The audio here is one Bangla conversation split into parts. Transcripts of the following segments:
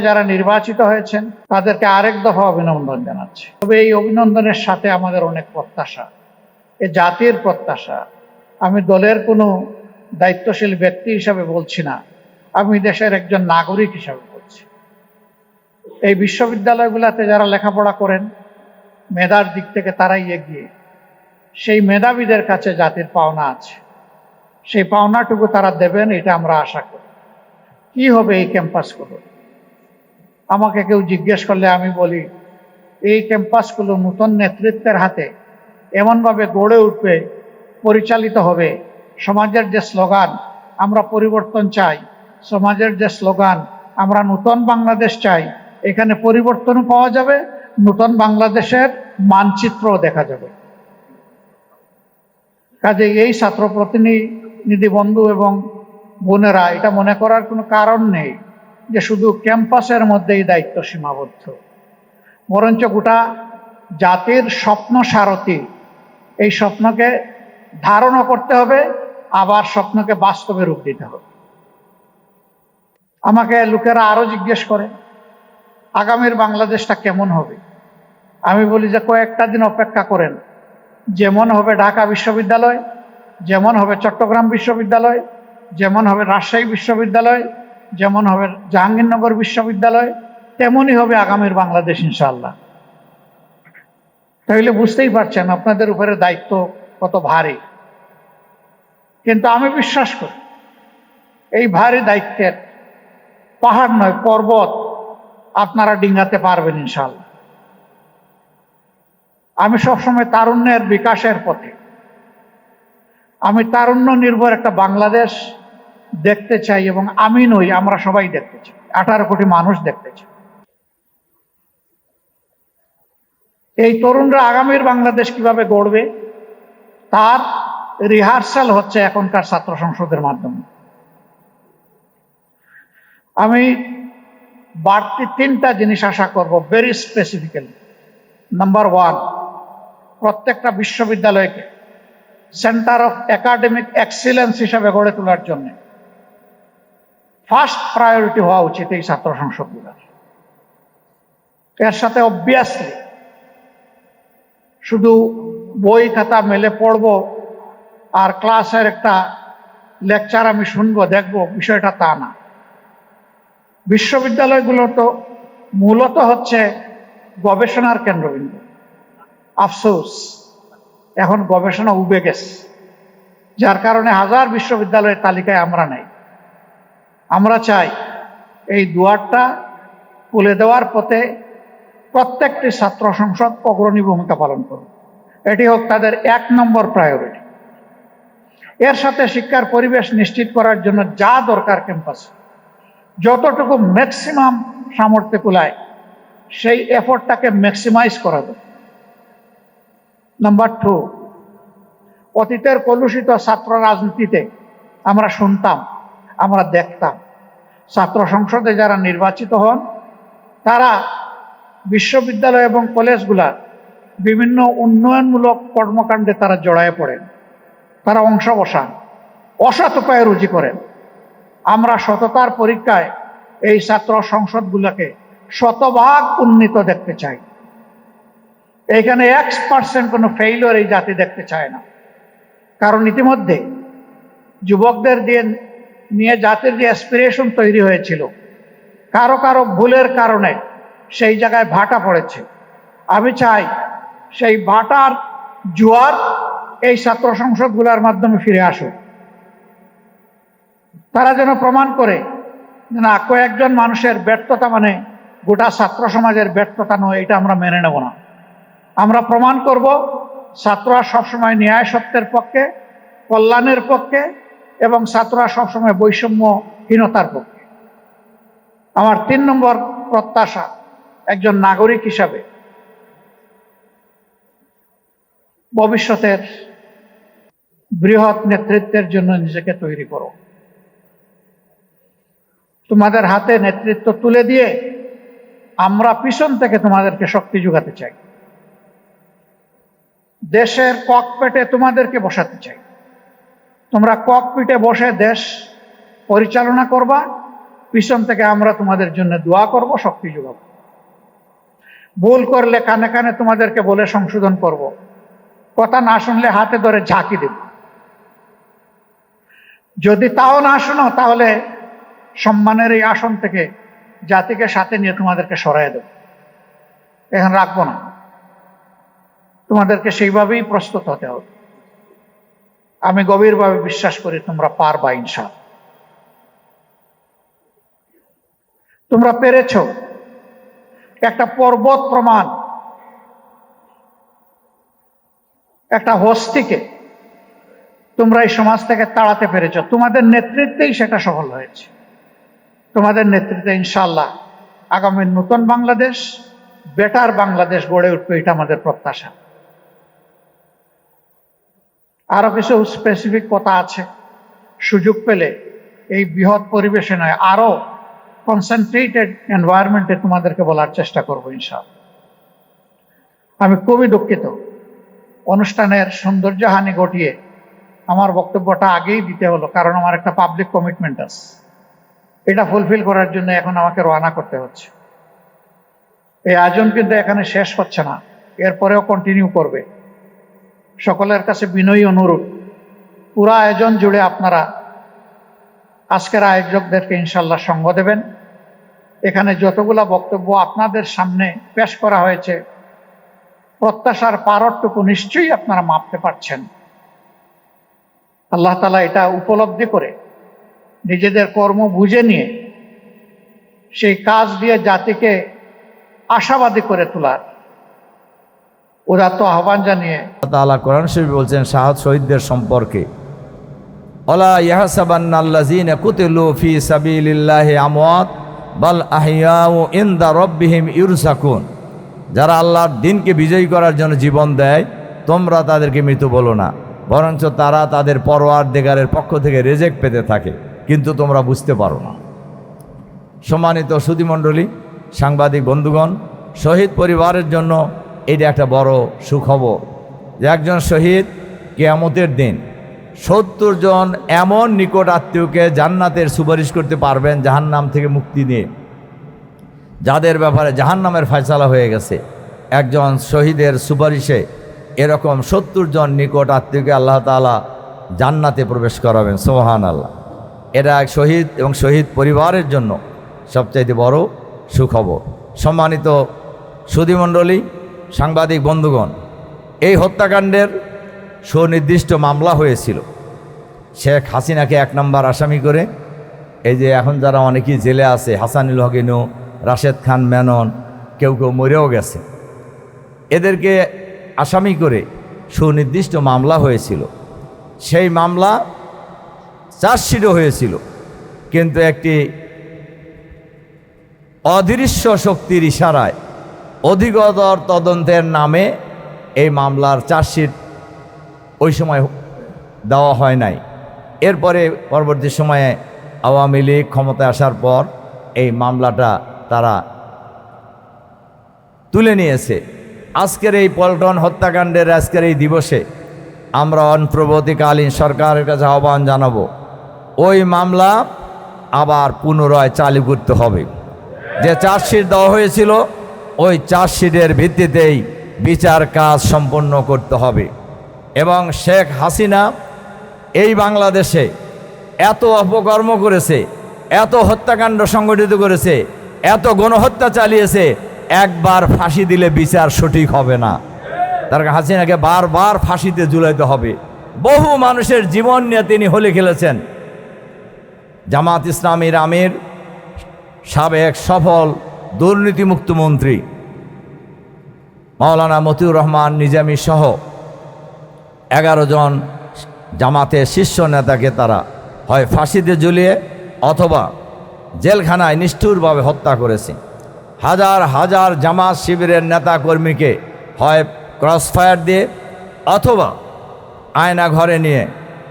যারা নির্বাচিত হয়েছেন, তাদেরকে আরেক দফা অভিনন্দন জানাচ্ছি। তবে এই অভিনন্দনের সাথে আমাদের অনেক প্রত্যাশা। এ জাতির প্রত্যাশা। আমি দলের কোনো দায়িত্বশীল ব্যক্তি হিসাবে বলছি না। আমি দেশের একজন নাগরিক হিসাবে বলছি। এই বিশ্ববিদ্যালয়গুলোতে যারা লেখাপড়া করেন, মেধার দিক থেকে তারাই এগিয়ে। সেই মেধাবীদের কাছে জাতির পাওনা আছে। সেই পাওনাটুকু তারা দেবেন, এটা আমরা আশা করি। কি হবে এই ক্যাম্পাসগুলো আমাকে কেউ জিজ্ঞেস করলে আমি বলি, এই ক্যাম্পাসগুলো নতুন নেতৃত্বের হাতে এমনভাবে গড়ে উঠবে, পরিচালিত হবে। সমাজের যে স্লোগান, আমরা পরিবর্তন চাই। সমাজের যে স্লোগান, আমরা নতুন বাংলাদেশ চাই। এখানে পরিবর্তনও পাওয়া যাবে, নতুন বাংলাদেশের মানচিত্রও দেখা যাবে। কাজে এই ছাত্র প্রতিনিধি বন্ধু এবং বোনেরা, এটা মনে করার কোনো কারণ নেই। যে শুধু ক্যাম্পাসের মধ্যেই দায়িত্ব সীমাবদ্ধ। বরঞ্চ গোটা জাতির স্বপ্ন সারথী। এই স্বপ্নকে ধারণা করতে হবে, আবার স্বপ্নকে বাস্তবে রূপ দিতে হবে। আমাকে লোকেরা আরও জিজ্ঞেস করে, আগামীর বাংলাদেশটা কেমন হবে? আমি বলি যে, কয়েকটা দিন অপেক্ষা করেন। যেমন হবে ঢাকা বিশ্ববিদ্যালয়, যেমন হবে চট্টগ্রাম বিশ্ববিদ্যালয়, যেমন হবে রাজশাহী বিশ্ববিদ্যালয় যেমন হবে জাহাঙ্গীরনগর বিশ্ববিদ্যালয়, তেমনই হবে আগামীর বাংলাদেশ ইনশাল্লাহ তাহলে বুঝতেই পারছেন আপনাদের উপরে দায়িত্ব কত ভারী। কিন্তু আমি বিশ্বাস করি, এই ভারী দায়িত্বের পাহাড় নয়, পর্বত আপনারা ডিঙ্গাতে পারবেন ইনশাআল্লাহ। আমি সবসময় তারুণ্যের বিকাশের পথে। আমি তারুণ্য নির্ভর একটা বাংলাদেশ দেখতে চাই এবং আমি নই আমরা সবাই দেখতে চাই। আঠারো কোটি মানুষ দেখতে চাই। এই তরুণরা আগামীর বাংলাদেশ কীভাবে গড়বে, তার রিহার্সাল হচ্ছে এখনকার ছাত্র সংসদের মাধ্যমে। আমি বাড়তি তিনটা জিনিস আশা করব ভেরি স্পেসিফিক্যালি নাম্বার ওয়ান প্রত্যেকটা বিশ্ববিদ্যালয়কে সেন্টার অফ একাডেমিক এক্সিলেন্স হিসাবে গড়ে তোলার জন্য। ফার্স্ট প্রায়োরিটি হওয়া উচিত এই ছাত্র সংসদগুলোর। এর সাথে অবভিয়াসলি শুধু বই খাতা মেলে পড়ব আর ক্লাসের একটা লেকচার আমি শুনব, দেখব, বিষয়টা তা না। বিশ্ববিদ্যালয়গুলো তো মূলত হচ্ছে গবেষণার কেন্দ্রবিন্দু। আফসোস, এখন গবেষণা উবে গেছে। যার কারণে হাজার বিশ্ববিদ্যালয়ের তালিকায় আমরা নেই। আমরা চাই এই দুয়ারটা খুলে দেওয়ার পথে প্রত্যেকটি ছাত্র সংসদ অগ্রণী ভূমিকা পালন করবে এটি হোক তাদের এক নম্বর প্রায়োরিটি এর সাথে শিক্ষার পরিবেশ নিশ্চিত করার জন্য যা দরকার ক্যাম্পাসে যতটুকু ম্যাক্সিমাম সামর্থ্য কুলায়, সেই এফোর্টটাকে ম্যাক্সিমাইজ করা যায় নাম্বার টু অতীতের কলুষিত ছাত্র রাজনীতিতে আমরা শুনতাম আমরা দেখতাম। ছাত্র সংসদে যারা নির্বাচিত হন, তারা বিশ্ববিদ্যালয় এবং কলেজগুলার বিভিন্ন উন্নয়নমূলক কর্মকাণ্ডে তারা জড়ায় পড়েন। তারা অংশ বসান, অসৎ উপায়ে রুজি করেন। আমরা সততার পরীক্ষায় এই ছাত্র সংসদগুলোকে শতভাগ উন্নীত দেখতে চাই। এখানে এক্স পার্সেন্ট কোনো ফেইলিওর এই জাতি দেখতে চায় না। কারণ ইতিমধ্যে যুবকদের দিয়ে নিয়ে জাতির যে অ্যাসপিরেশন তৈরি হয়েছিল, কারও কারও ভুলের কারণে সেই জায়গায় ভাটা পড়েছে। আমি চাই সেই ভাটার জোয়ার এই ছাত্র সংসদগুলোর মাধ্যমে ফিরে আসুক। তারা যেন প্রমাণ করে না, কয়েকজন মানুষের ব্যর্থতা মানে গোটা ছাত্র সমাজের ব্যর্থতা নয়, এটা আমরা মেনে নেব না। আমরা প্রমাণ করব, ছাত্ররা সবসময় ন্যায় সত্যের পক্ষে, কল্যাণের পক্ষে এবং ছাত্ররা সবসময় বৈষম্যহীনতার পক্ষে। আমার তিন নম্বর প্রত্যাশা একজন নাগরিক হিসাবে ভবিষ্যতের বৃহৎ নেতৃত্বের জন্য নিজেকে তৈরি করো। তোমাদের হাতে নেতৃত্ব তুলে দিয়ে আমরা পিছন থেকে তোমাদেরকে শক্তি যোগাতে চাই। দেশের ককপেটে তোমাদেরকে বসাতে চাই। তোমরা ককপিটে বসে দেশ পরিচালনা করবা, পিছন থেকে আমরা তোমাদের জন্য দোয়া করব, শক্তি যোগাবো। ভুল করলে কানে কানে তোমাদেরকে বলে সংশোধন করব। কথা না শুনলে হাতে ধরে ঝাঁকি দেব। যদি তাও না শোনো, তাহলে সম্মানের এই আসন থেকে জাতিকে সাথে নিয়ে তোমাদেরকে সরাই দেব। এখানে রাখব না। তোমাদেরকে সেইভাবেই প্রস্তুত হতে হবে। আমি গভীরভাবে বিশ্বাস করি তোমরা পারবা ইনশা তোমরা পেরেছ? একটা পর্বত প্রমাণ। একটা হস্তিকে তোমরা এই সমাজ থেকে তাড়াতে পেরেছ। তোমাদের নেতৃত্বেই সেটা সফল হয়েছে। তোমাদের নেতৃত্বে ইনশাল্লাহ আগামী নতুন বাংলাদেশ, বেটার বাংলাদেশ গড়ে উঠবে, এটা আমাদের প্রত্যাশা। আরও কিছু স্পেসিফিক কথা আছে। সুযোগ পেলে এই বৃহৎ পরিবেশে নয়, আরও কনসেন্ট্রেটেড এনভায়রনমেন্টে তোমাদেরকে বলার চেষ্টা করব ইনশাল আমি খুবই দুঃখিত। অনুষ্ঠানের সৌন্দর্যহানি ঘটিয়ে আমার বক্তব্যটা আগেই দিতে হলো, কারণ আমার একটা পাবলিক কমিটমেন্ট আছে। এটা ফুলফিল করার জন্য এখন আমাকে রওনা করতে হচ্ছে। এই আয়োজন কিন্তু এখানে শেষ হচ্ছে না, এরপরেও কন্টিনিউ করবে। সকলের কাছে বিনয়ী অনুরোধ, পুরো আয়োজন জুড়ে আপনারা আজকের আয়োজকদেরকে ইনশাল্লাহ সঙ্গ দেবেন। এখানে যতগুলা বক্তব্য আপনাদের সামনে পেশ করা হয়েছে, প্রত্যাশার পারটুকু নিশ্চয়ই আপনারা মাপতে পারছেন। আল্লাহ তালা এটা উপলব্ধি করে নিজেদের কর্ম বুঝে নিয়ে সেই কাজ দিয়ে জাতিকে আশাবাদী করে তোলার উদাত্ত আহ্বান জানিয়ে। তাআলা কোরআন শরীফ বলছেন শাহাদ শহীদদের সম্পর্কে। অলা ইয়াহসাবান্নাল্লাযীনা কুতিলু ফি সাবিলিল্লাহি আমওয়াত, বাল আহিয়াউ ইনদা রাব্বিহিম ইরসাকুন। যারা আল্লাহর দিনকে বিজয়ী করার জন্য জীবন দেয়, তোমরা তাদেরকে মৃত বলো না। বরঞ্চ তারা তাদের পরোয়ার দেগারের পক্ষ থেকে রেজেক্ট পেতে থাকে, কিন্তু তোমরা বুঝতে পারো না। সম্মানিত সুধীমণ্ডলী, সাংবাদিক বন্ধুগণ, শহীদ পরিবারের জন্য এটা একটা বড় সুখবর যে একজন শহীদ কেয়ামতের দিন সত্তর জন এমন নিকট আত্মীয়কে জান্নাতের সুপারিশ করতে পারবেন, জাহান্নাম থেকে মুক্তি নিয়ে। যাদের ব্যাপারে জাহান্নামের ফয়সালা হয়ে গেছে, একজন শহীদের সুপারিশে এরকম সত্তর জন নিকট আত্মীয়কে আল্লাহ তালা জান্নাতে প্রবেশ করাবেন সোহান আল্লাহ এটা এক শহীদ এবং শহীদ পরিবারের জন্য সবচাইতে বড় সুখবর। সম্মানিত সুধীমণ্ডলী সাংবাদিক বন্ধুগণ, এই হত্যাকাণ্ডের সুনির্দিষ্ট মামলা হয়েছিল। শেখ হাসিনাকে এক নম্বর আসামি করে, এই যে এখন যারা অনেকেই জেলে আছে, হাসানুল হকিনু, রাশেদ খান মেনন, কেউ কেউ মরেও গেছে। এদেরকে আসামি করে সুনির্দিষ্ট মামলা হয়েছিল। সেই মামলা চার্জশিটও হয়েছিল, কিন্তু একটি অদৃশ্য শক্তির ইশারায় অধিকতর তদন্তের নামে এই মামলার চার্জশিট ওই সময় দেওয়া হয় নাই। এরপরে পরবর্তী সময়ে আওয়ামী লীগ ক্ষমতায় আসার পর এই মামলাটা তারা তুলে নিয়েছে। আজকের এই পল্টন হত্যাকাণ্ডের আজকের এই দিবসে আমরা অনপ্রবর্তীকালীন সরকারের কাছে আহ্বান জানাব, ওই মামলা আবার পুনরায় চালু করতে হবে। যে চার্জশিট দেওয়া হয়েছিল ওই চার্জশিটের ভিত্তিতেই বিচার কাজ সম্পন্ন করতে হবে। এবং শেখ হাসিনা এই বাংলাদেশে এত অপকর্ম করেছে, এত হত্যাকাণ্ড সংগঠিত করেছে, এত গণহত্যা চালিয়েছে, একবার ফাঁসি দিলে বিচার সঠিক হবে না। তার হাসিনাকে বারবার ফাঁসিতে ঝুলাইতে হবে। বহু মানুষের জীবন নিয়ে তিনি হলে খেলেছেন। জামাত ইসলামীর আমির সাবেক সফল দুর্নীতিমুক্ত মন্ত্রী। মাওলানা মতিউর রহমান, নিজামী সহ এগারো জন জামাতের শীর্ষ নেতাকে তারা হয় ফাঁসিতে ঝুলিয়ে অথবা জেলখানায় নিষ্ঠুরভাবে হত্যা করেছে। হাজার হাজার জামাত শিবিরের নেতা কর্মীকে হয় ক্রসফায়ার দিয়ে অথবা আয়না ঘরে নিয়ে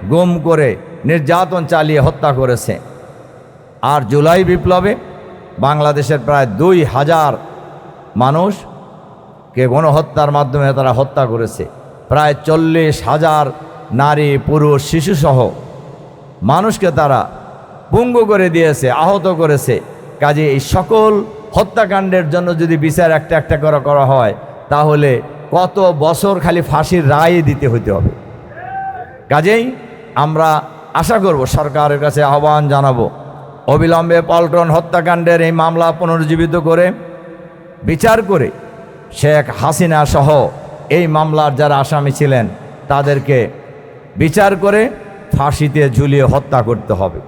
গুম করে নির্যাতন চালিয়ে হত্যা করেছে। আর জুলাই বিপ্লবে বাংলাদেশের প্রায় দুই হাজার মানুষকে গণহত্যার মাধ্যমে তারা হত্যা করেছে। প্রায় চল্লিশ হাজার নারী, পুরুষ, শিশুসহ মানুষকে তারা পুঙ্গ করে দিয়েছে, আহত করেছে। কাজে এই সকল হত্যাকাণ্ডের জন্য যদি বিচার একটা একটা করে করা হয়, তাহলে কত বছর খালি ফাঁসির রায় দিতে হইতে হবে। কাজেই আমরা আশা করব, সরকারের কাছে আহ্বান জানাব অবিলম্বে পল্টন হত্যাকাণ্ডের এই মামলা পুনর্জীবিত করে বিচার করে শেখ হাসিনা সহ এই মামলার যারা আসামি ছিলেন, তাদেরকে বিচার করে ফাঁসিতে ঝুলিয়ে হত্যা করতে হবে।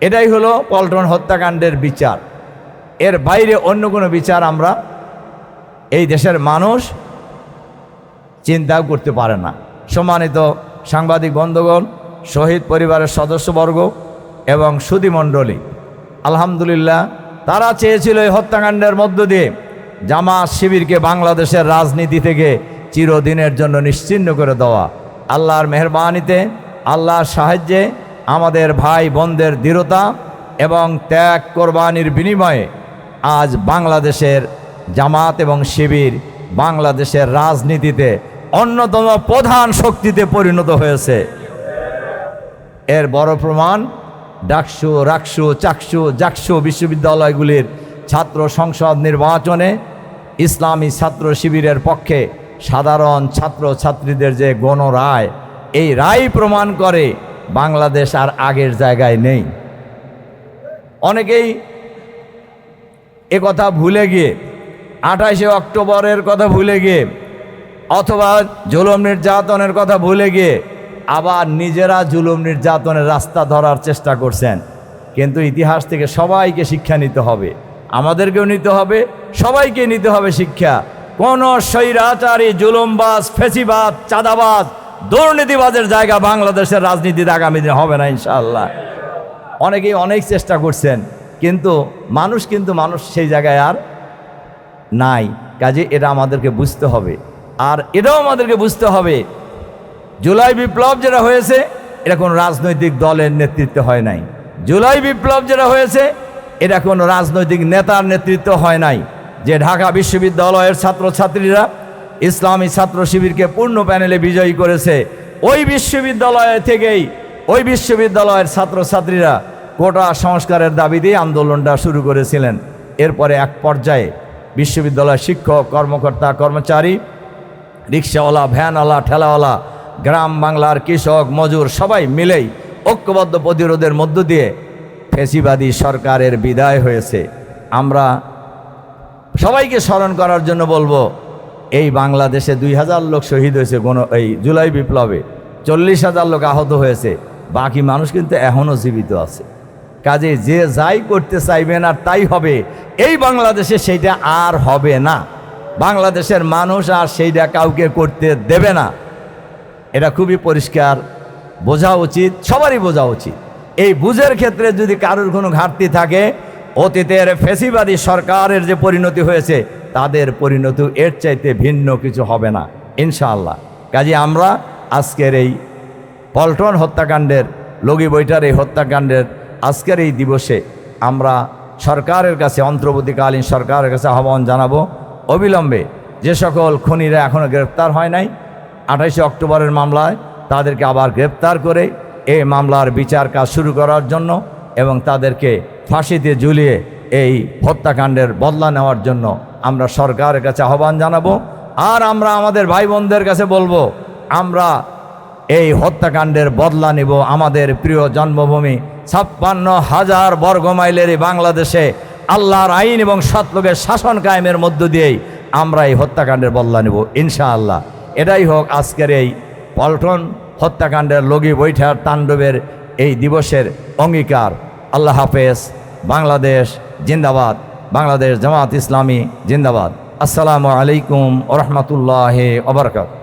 এটাই হলো পল্টন হত্যাকাণ্ডের বিচার। এর বাইরে অন্য কোনো বিচার আমরা এই দেশের মানুষ চিন্তাও করতে পারে না। সম্মানিত সাংবাদিক বন্ধুগণ, শহীদ পরিবারের সদস্যবর্গ এবং সুদীমণ্ডলী। আলহামদুলিল্লাহ, তারা চেয়েছিল এই হত্যাকাণ্ডের মধ্য দিয়ে জামাত শিবিরকে বাংলাদেশের রাজনীতি থেকে চিরদিনের জন্য নিশ্চিহ্ন করে দেওয়া। আল্লাহর মেহরবানিতে, আল্লাহর সাহায্যে আমাদের ভাই বোনদের দৃঢ়তা এবং ত্যাগ কোরবানির বিনিময়ে আজ বাংলাদেশের জামাত এবং শিবির বাংলাদেশের রাজনীতিতে অন্যতম প্রধান শক্তিতে পরিণত হয়েছে। এর বড় প্রমাণ ডাকসু, রাকসু, চাকসু, জাকসু বিশ্ববিদ্যালয়গুলির ছাত্র সংসদ নির্বাচনে ইসলামী ছাত্র শিবিরের পক্ষে সাধারণ ছাত্র ছাত্রীদের যে গণরায়, এই রায় প্রমাণ করে বাংলাদেশ আর আগের জায়গায় নেই। অনেকেই এ কথা ভুলে গিয়ে, আঠাশে অক্টোবরের কথা ভুলে গিয়ে, অথবা জুলুম নির্যাতনের কথা ভুলে গিয়ে আবার নিজেরা জুলুম নির্যাতনের রাস্তা ধরার চেষ্টা করছেন। কিন্তু ইতিহাস থেকে সবাইকে শিক্ষা নিতে হবে। আমাদেরকেও নিতে হবে, সবাইকে নিতে হবে শিক্ষা। কোন স্বৈরাচারী, জুলুমবাজ, ফেসিবাদ, চাঁদাবাজ, দুর্নীতিবাজের জায়গা বাংলাদেশের রাজনীতিতে আগামী দিনে হবে না, ইনশাআল্লাহ। অনেকেই অনেক চেষ্টা করছেন, কিন্তু মানুষ কিন্তু মানুষ সেই জায়গায় আর নাই। কাজে এটা আমাদেরকে বুঝতে হবে। আর এটাও আমাদেরকে বুঝতে হবে জুলাই বিপ্লব যেটা হয়েছে, এটা কোনো রাজনৈতিক দলের নেতৃত্বে হয় নাই। জুলাই বিপ্লব যেটা হয়েছে, এটা কোনো রাজনৈতিক নেতার নেতৃত্ব হয় নাই। যে ঢাকা বিশ্ববিদ্যালয়ের ছাত্রছাত্রীরা ইসলামী ছাত্র শিবিরকে পূর্ণ প্যানেলে বিজয়ী করেছে, ওই বিশ্ববিদ্যালয় থেকেই ওই বিশ্ববিদ্যালয়ের ছাত্রছাত্রীরা কোটা সংস্কারের দাবি দিয়ে আন্দোলনটা শুরু করেছিলেন। এরপরে এক পর্যায়ে বিশ্ববিদ্যালয়ের শিক্ষক, কর্মকর্তা, কর্মচারী, রিক্সাওয়ালা, ভ্যানওয়ালা, ঠেলাওয়ালা গ্রাম বাংলার কৃষক, মজুর সবাই মিলেই ঐক্যবদ্ধ প্রতিরোধের মধ্য দিয়ে ফেসিবাদী সরকারের বিদায় হয়েছে। আমরা সবাইকে স্মরণ করার জন্য বলব, এই বাংলাদেশে দুই হাজার লোক শহীদ হয়েছে কোনো এই জুলাই বিপ্লবে। চল্লিশ হাজার লোক আহত হয়েছে, বাকি মানুষ কিন্তু এখনও জীবিত আছে। কাজে যে যাই করতে চাইবেন আর তাই হবে। এই বাংলাদেশে সেইটা আর হবে না। বাংলাদেশের মানুষ আর সেইটা কাউকে করতে দেবে না। এটা খুবই পরিষ্কার, বোঝা উচিত, সবারই বোঝা উচিত। এই বুঝের ক্ষেত্রে যদি কারোর কোনো ঘাটতি থাকে, অতীতের ফেসিবাদী সরকারের যে পরিণতি হয়েছে, তাদের পরিণতি এর চাইতে ভিন্ন কিছু হবে না, ইনশাআল্লাহ। কাজে আমরা আজকের এই পল্টন হত্যাকাণ্ডের, লগি বৈঠার এই হত্যাকাণ্ডের আজকের এই দিবসে আমরা সরকারের কাছে, অন্তর্বর্তীকালীন সরকারের কাছে আহ্বান জানাব। অবিলম্বে যে সকল খুনিরা এখনও গ্রেপ্তার হয় নাই আঠাশে অক্টোবরের মামলায় তাদেরকে আবার গ্রেপ্তার করে এই মামলার বিচার কাজ শুরু করার জন্য এবং তাদেরকে ফাঁসিতে ঝুলিয়ে এই হত্যাকাণ্ডের বদলা নেওয়ার জন্য আমরা সরকারের কাছে আহ্বান জানাব। আর আমরা আমাদের ভাই বোনদের কাছে বলব, আমরা এই হত্যাকাণ্ডের বদলা নিব আমাদের প্রিয় জন্মভূমি ছাপ্পান্ন হাজার বর্গ মাইলের বাংলাদেশে। আল্লাহর আইন এবং সৎলোকের শাসন কায়েমের মধ্য দিয়েই আমরা এই হত্যাকাণ্ডের বদলা নেব, ইনশাআল্লাহ। এটাই হোক আজকের এই পল্টন হত্যাকাণ্ডের লগি বৈঠার তাণ্ডবের এই দিবসের অঙ্গীকার। আল্লাহ হাফেজ, বাংলাদেশ জিন্দাবাদ, বাংলাদেশ জামাত ইসলামী জিন্দাবাদ। আসসালামু আলাইকুম ওরহমতুল্লাহ ওবরকাত